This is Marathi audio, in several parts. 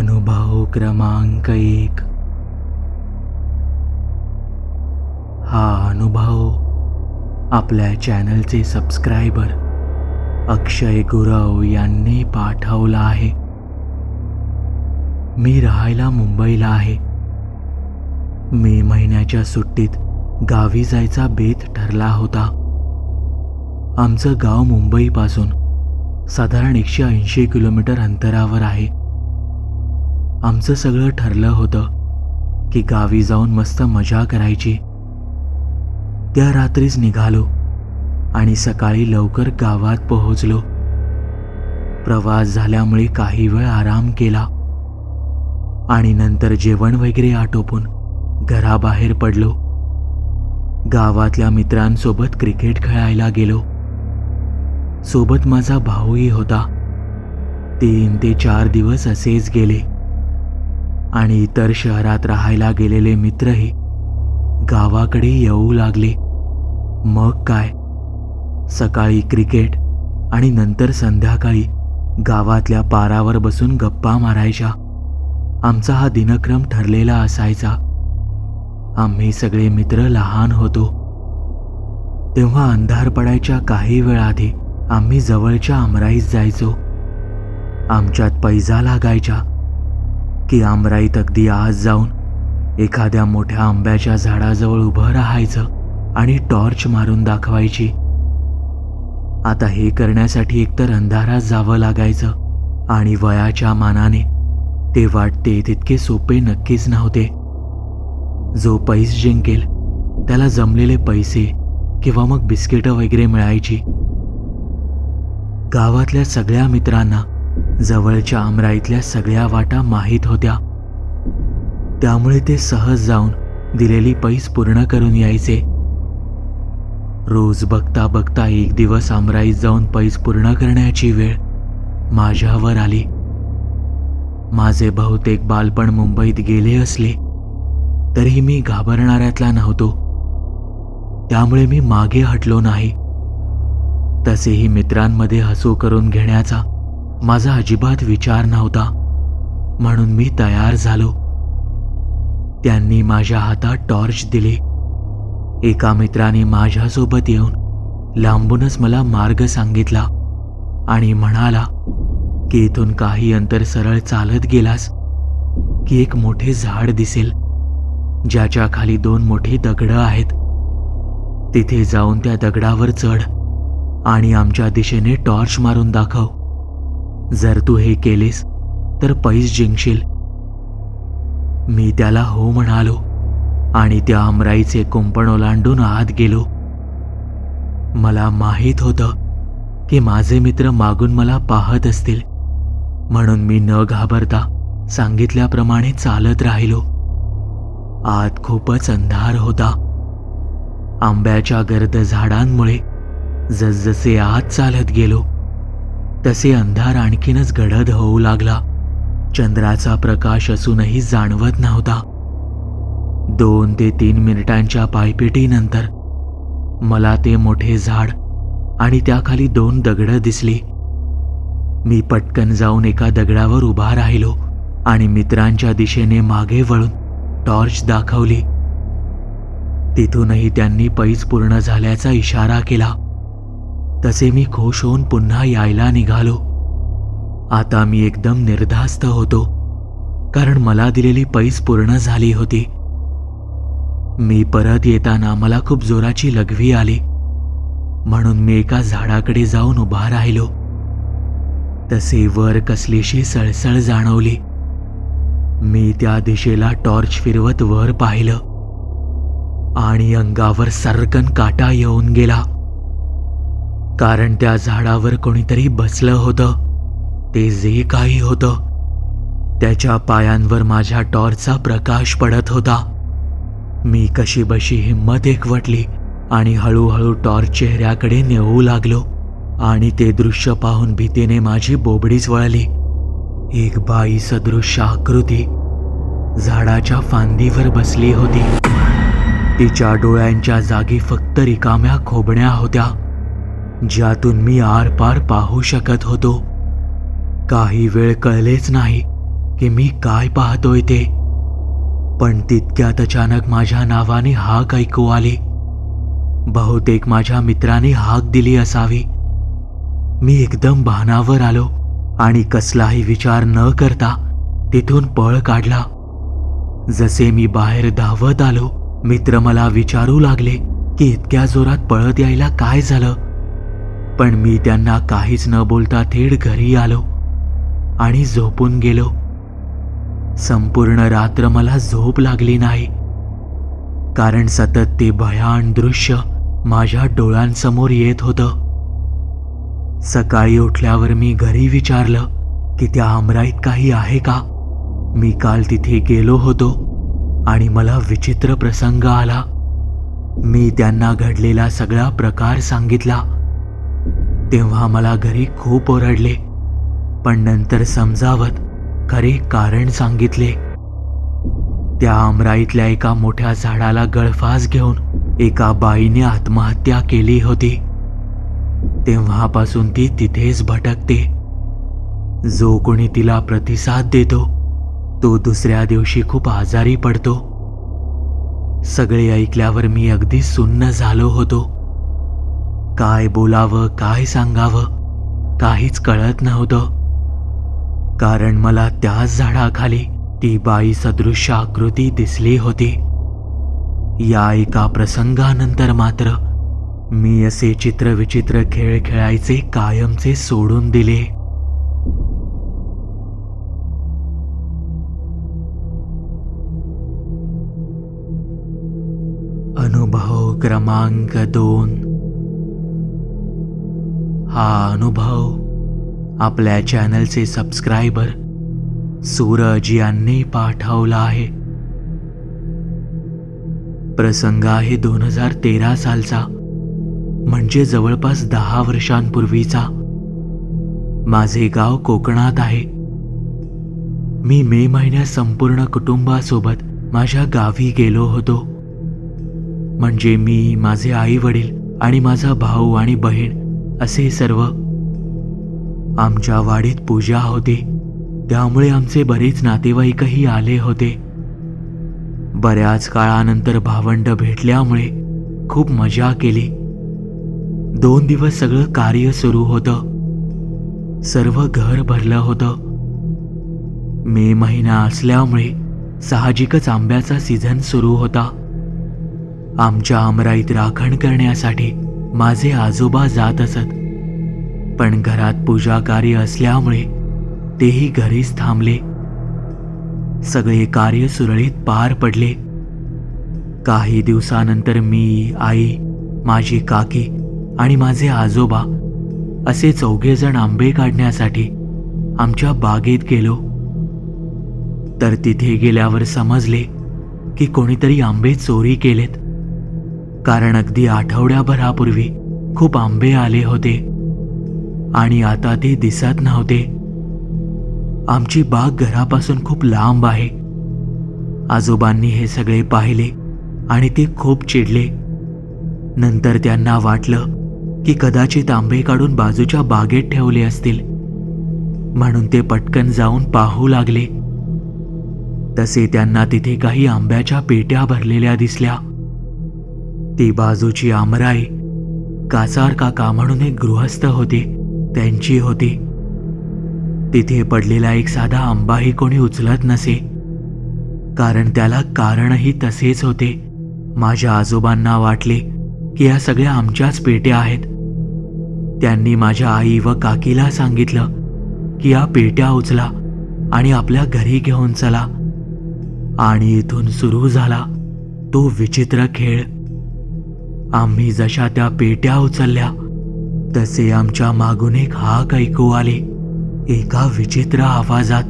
अनुभव क्रमांक एक. हा अनुभव आपल्या चॅनलचे सबस्क्रायबर अक्षय गुरव यांनी पाठवला आहे. मी राहायला मुंबईला आहे. मे महिन्याच्या सुट्टीत गावी जायचा बेत ठरला होता. आमचं गाव मुंबईपासून साधारण एकशे ऐंशी किलोमीटर अंतरावर आहे. आमचं सगळं ठरलं होतं की गावी जाऊन मस्त मजा करायची. त्या रात्रीच निघालो आणि सकाळी लवकर गावात पोहोचलो. प्रवास झाल्यामुळे काही वेळ आराम केला आणि नंतर जेवण वगैरे आटोपून घराबाहेर पडलो. गावातल्या मित्रांसोबत क्रिकेट खेळायला गेलो. सोबत माझा भाऊही होता. तीन ते चार दिवस असेच गेले. आणि इतर शहरात राहायला गेलेले मित्रही गावाकडे येऊ लागले. मग काय? सकाळी क्रिकेट आणि नंतर संध्याकाळी गावातल्या पारावर बसून गप्पा मारायच्या. आमचा हा दिनक्रम ठरलेला असायचा. आम्ही सगळे मित्र लहान होतो. तेव्हा अंधार पडायच्या काही वेळ आधी आम्ही जवळच्या अमराईस जायचो. आमच्यात पैजा लागायच्या. की आमराईत अगदी आज जाऊन एखाद्या मोठ्या आंब्याच्या झाडाजवळ उभं राहायचं आणि टॉर्च मारून दाखवायची. आता हे करण्यासाठी एकतर अंधारात जावं लागायचं आणि वयाच्या मानाने ते वाटते तितके सोपे नक्कीच नव्हते. जो पैस जिंकेल त्याला जमलेले पैसे किंवा मग बिस्किटं वगैरे मिळायची. गावातल्या सगळ्या मित्रांना जवळच्या आमराईतल्या सगळ्या वाटा माहीत होत्या. त्यामुळे ते सहज जाऊन दिलेली पैस पूर्ण करून यायचे. रोज बघता बघता एक दिवस आमराईत जाऊन पैस पूर्ण करण्याची वेळ माझ्यावर आली. माझे बहुतेक बालपण मुंबईत गेले असले तरीही मी घाबरणाऱ्यातला नव्हतो. त्यामुळे मी मागे हटलो नाही. तसेही मित्रांमध्ये हसू करून घेण्याचा माझा अजिबात विचार नव्हता. म्हणून मी तयार झालो. त्यांनी माझ्या हातात टॉर्च दिले. एका मित्राने माझ्यासोबत येऊन लांबूनच मला मार्ग सांगितला आणि म्हणाला की इथून काही अंतर सरळ चालत गेलास की एक मोठे झाड दिसेल ज्याच्या खाली दोन मोठी दगडं आहेत. तिथे जाऊन त्या दगडावर चढ आणि आमच्या दिशेने टॉर्च मारून दाखव. जर तू हे केलेस तर पैस जिंकशील. मी त्याला हो म्हणालो आणि त्या अमराईचे कुंपण ओलांडून आत गेलो. मला माहीत होतं की माझे मित्र मागून मला पाहत असतील म्हणून मी न घाबरता सांगितल्याप्रमाणे चालत राहिलो. आत खूपच अंधार होता. आंब्याच्या गर्द झाडांमुळे जसजसे आत चालत गेलो तसे अंधार आणखीनच गडद होऊ लागला. चंद्राचा प्रकाश असूनही जाणवत नव्हता. दोन ते तीन मिनिटांच्या पायपिटीनंतर मला ते मोठे झाड आणि त्याखाली दोन दगडं दिसली. मी पटकन जाऊन एका दगडावर उभा राहिलो आणि मित्रांच्या दिशेने मागे वळून टॉर्च दाखवली. तिथूनही त्यांनी पैज पूर्ण झाल्याचा इशारा केला. तसे मी खुश होऊन पुन्हा यायला निघालो. आता मी एकदम निर्धास्त होतो कारण मला दिलेली पैस पूर्ण झाली होती. मी परत येताना मला खूप जोराची लघवी आली. म्हणून मी एका झाडाकडे जाऊन उभा राहिलो. तसे वर कसलीशी सळसळ जाणवली. मी त्या दिशेला टॉर्च फिरवत वर पाहिलं. आणि अंगावर सरकन काटा येऊन गेला. कारण त्या झाडावर कोणीतरी बसलं होतं. ते जे काही होतं. त्याच्या पायांवर माझ्या टॉर्चचा प्रकाश पडत होता. मी कशी बशी हिंमत एकवटली आणि हळूहळू टॉर्च चेहऱ्याकडे नेऊ लागलो आणि ते दृश्य पाहून भीतीने माझी बोबडीच वळली. एक बाई सदृश आकृती. झाडाच्या फांदीवर बसली होती. तिच्या डोळ्यांच्या जागी फक्त रिकाम्या खोबण्या होत्या. ज्यातून मी आरपार पाहू शकत होतो. काही वेळ कळलेच नाही की मी काय पाहतोय ते. पण तितक्यात अचानक माझ्या नावाने हाक ऐकू आली. बहुतेक माझ्या मित्राने हाक दिली असावी. मी एकदम भानावर आलो आणि कसलाही विचार न करता तिथून पळ काढला. जसे मी बाहेर धावत आलो मित्र मला विचारू लागले की इतक्या जोरात पळत यायला काय झालं? पण मी त्यांना काहीच न बोलता थेट घरी आलो आणि झोपून गेलो. संपूर्ण रात्र मला झोप लागली नाही. कारण सतत ते भयान दृश्य माझ्या डोळ्यांसमोर येत होतं. सकाळी उठल्यावर मी घरी विचारलं की त्या आमराईत काही आहे का? मी काल तिथे गेलो होतो आणि मला विचित्र प्रसंग आला. मी त्यांना घडलेला सगळा प्रकार सांगितला. तेव्हा मला घरी खूप ओरडले. पण नंतर समजावत खरे कारण सांगितले. त्या अमराईतल्या एका मोठ्या झाडाला गळफास घेऊन एका बाईने आत्महत्या केली होती. तेव्हापासून ती तिथेच भटकते. जो कोणी तिला प्रतिसाद देतो तो दुसऱ्या दिवशी खूप आजारी पडतो. सगळे ऐकल्यावर मी अगदी सुन्न झालो होतो. काय बोलावं काय सांगावं काहीच कळत नव्हतं. कारण मला त्याच झाडाखाली ती बाई सदृश्य आकृती दिसली होती. या एका प्रसंगानंतर मात्र मी असे चित्रविचित्र खेळ खेळायचे कायमचे सोडून दिले. अनुभव क्रमांक दोन. हा अनुभव आपल्या चॅनलचे सबस्क्रायबर सूरज यांनी पाठवला आहे. प्रसंग आहे दोन हजार तेरा सालचा म्हणजे जवळपास दहा वर्षांपूर्वीचा. माझे गाव कोकणात आहे. मी मे महिन्यात संपूर्ण कुटुंबासोबत माझ्या गावी गेलो होतो. म्हणजे मी माझे आई वडील आणि माझा भाऊ आणि बहीण असे सर्व आमच्या वाडीत पूजा होती. त्यामुळे आमचे बरेच नातेवाईकही आले होते. बऱ्याच काळानंतर भावंड भेटल्यामुळे खूप मजा केली. दोन दिवस सगळं कार्य सुरू होतं. सर्व घर भरलं होतं. मे महिना असल्यामुळे साहजिकच आंब्याचा सीझन सुरू होता. आमच्या अमराईत राखण करण्यासाठी माझे आजोबा जात असत. पण घरात पूजा कार्य असल्यामुळे तेही घरीच थांबले. सगळे कार्य सुरळीत पार पडले. काही दिवसानंतर मी आई माझी काकी आणि माझे आजोबा असे चौघे जण आंबे काढण्यासाठी आमच्या बागेत गेलो. तर तिथे गेल्यावर समजले की कोणीतरी आंबे चोरी केलेत. कारण अगदी आठवड्याभरापूर्वी खूप आंबे आले होते. आणि आता ते दिसत नव्हते. आमची बाग घरापासून खूप लांब आहे. आजोबांनी हे सगळे पाहिले आणि ते खूप चिडले. नंतर त्यांना वाटलं की कदाचित आंबे काढून बाजूच्या बागेत ठेवले असतील. म्हणून ते पटकन जाऊन पाहू लागले. तसे त्यांना तिथे काही आंब्याच्या पेट्या भरलेल्या दिसल्या. ती बाजूची आमराई. कासार काका म्हणून एक गृहस्थ होते. त्यांची होती. तिथे पडलेला एक साधा आंबाही कोणी उचलत नसे. कारण त्याला कारणही तसेच होते. माझ्या आजोबांना वाटले की या सगळ्या आमच्याच पेट्या आहेत. त्यांनी माझ्या आई व काकीला सांगितलं की या पेट्या उचला आणि आपल्या घरी घेऊन चला. आणि इथून सुरू झाला तो विचित्र खेळ. आम्ही जशा त्या पेट्या उचलल्या तसे आमच्या मागून एक हाक ऐकू आले एका विचित्र आवाजात.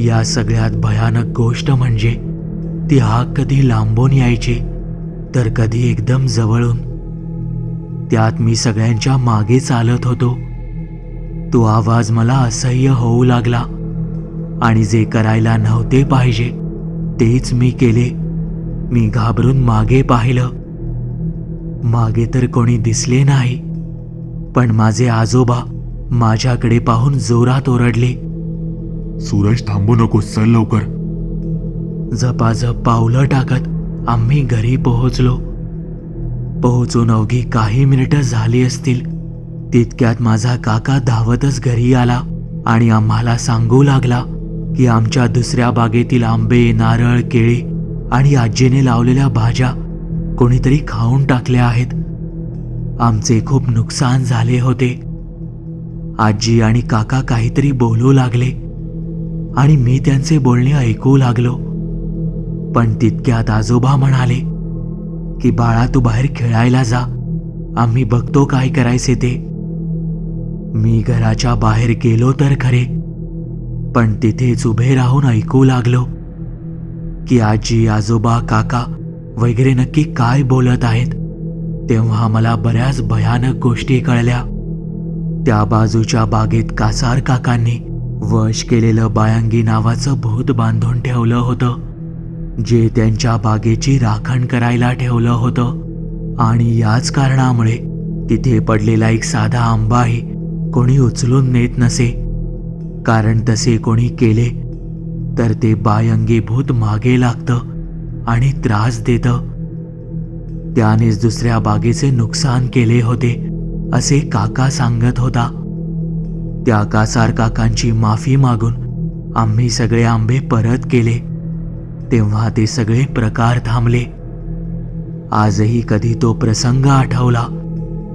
या सगळ्यात भयानक गोष्ट म्हणजे ती हाक कधी लांबून यायची तर कधी एकदम जवळून. त्यात मी सगळ्यांच्या मागे चालत होतो. तो आवाज मला असह्य होऊ लागला. आणि जे करायला नव्हते पाहिजे तेच मी केले. मी घाबरून मागे पाहिलं. मागे तर कोणी दिसले नाही पण माझे आजोबा माझ्याकडे पाहून जोरात ओरडले. सूरज थांबू नकोस चल लवकर. झपाझप पावलं टाकत आम्ही घरी पोहोचलो. पोहोचून अवघी काही मिनिटं झाली असतील तितक्यात माझा काका धावतच घरी आला आणि आम्हाला सांगू लागला की आमच्या दुसऱ्या बागेतील आंबे नारळ केळी आणि आजीने लावलेल्या भाज्या कोणीतरी खाऊन टाकल्या आहेत. आमचे खूप नुकसान झाले होते. आजी आणि काका काहीतरी बोलू लागले आणि मी त्यांचे बोलणे ऐकू लागलो. पण तितक्यात आजोबा म्हणाले की बाळा तू बाहेर खेळायला जा. आम्ही बघतो काय करायचे ते. मी घराच्या बाहेर गेलो तर खरे पण तिथेच उभे राहून ऐकू लागलो की आजी आजोबा काका वगैरे नक्की काय बोलत आहेत. तेव्हा मला बऱ्याच भयानक गोष्टी कळल्या. त्या बाजूच्या बागेत कासार काकांनी वश केलेलं बायांगी नावाचं भूत बांधून ठेवलं होतं जे त्यांच्या बागेची राखण करायला ठेवलं होतं. आणि याच कारणामुळे तिथे पडलेला एक साधा आंबाही कोणी उचलून नेत नसे. कारण तसे कोणी केले तर ते बायंगी भूत मागे लागतं आणि त्रास देतं. त्यानेच दुसऱ्या बागेचे नुकसान केले होते असे काका सांगत होता. त्या कासार काकांची माफी मागून आम्ही सगळे आंबे परत केले. तेव्हा ते सगळे प्रकार थांबले. आजही कधी तो प्रसंग आठवला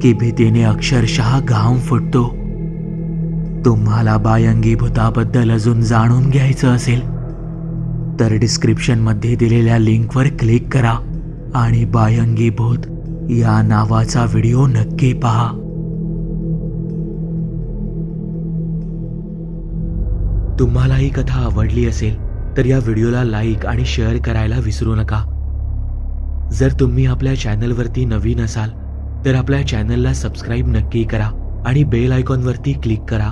की भीतीने अक्षरशः घाम फुटतो. तुम्हाला बायंगी भूताबद्दल अजून जाणून घ्यायचं असेल तर डिस्क्रिप्शनमध्ये दिलेल्या लिंकवर क्लिक करा आणि बायंगी भूत या नावाचा व्हिडिओ नक्की पहा. तुम्हाला ही कथा आवडली असेल तर या व्हिडिओला लाईक आणि शेअर करायला विसरू नका. जर तुम्ही आपल्या चॅनलवरती नवीन असाल तर आपल्या चॅनलला सबस्क्राईब नक्की करा आणि बेल आयकॉनवरती क्लिक करा.